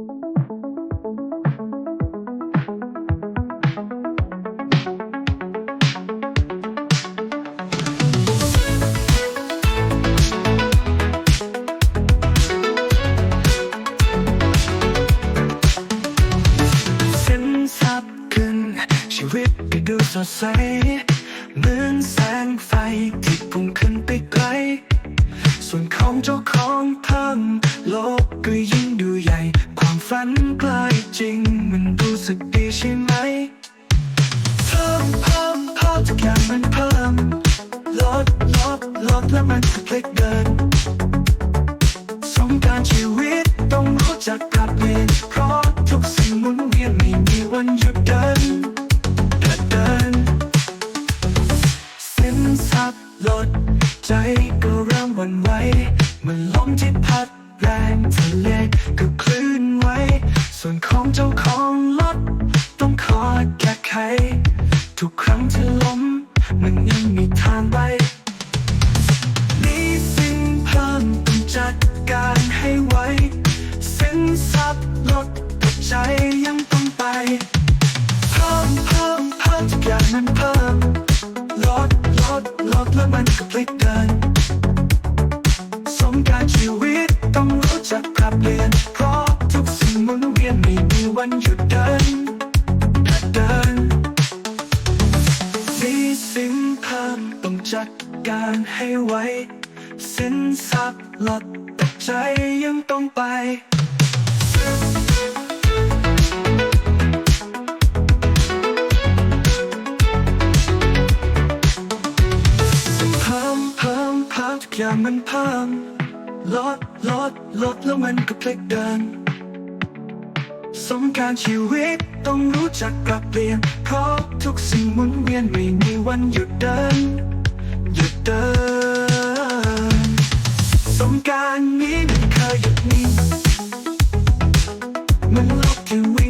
สินทรัพย์ขึ้นชีวิตก็ดูสดใส เหมือนแสงไฟที่พุ่งขึ้นไปไกล ส่วนของเจ้าของเพิ่มโลกก็ยิ่งดูใหญ่ความ ฝันกล้จริง มันรู้สึกดีใช่ไหม เพิ่มเพิ่มเพิ่มทุกอย่างมันเพิ่ม ลดลดลดแล้วมันก็พลิกเดิน สงการชีวิตต้องรู้จักปรับเปลี่ยนเพราะทุกสิ่งหมุนเวียนไม่มีวันหยุดเดินเดินเดินสินทรัพย์ลดใจก็เริ่มหวันไหวเมื่อลมที่พัด แรงทะเลก็คลื่นไหวส่วนของเจ้าของรถต้องคอยแก้ไข ทุกครั้งที่ล้มมันยังมีทางไปนี้สินเพิ่มต้องจัดการให้ไวสินทรัพย์ลดแต่ใจยังต้องไป เพิ่มเพิ่มเพิ่มทุกอย่างมันเพิ่ม มุนเวียนไม่มีวันหยุดเดินเดินมีสิ่งเพิ่มต้องจัดการให้ไวสินทรัพย์ลดแต่ใจยังต้องไปเพิ่มเพิ่มเพิ่มทุกอย่างมันเพิ่มลดลดลดแล้วมันก็พลิกเดิน สมการชีวิตต้องรู้จักปรับเปลี่ยนเพราะทุกสิ่งหมุนเวียนไม่มีวันหยุดเดิน หยุดเดิน สมการนี้ไม่เคยหยุดนิ่งมันโลกที่วิ่ง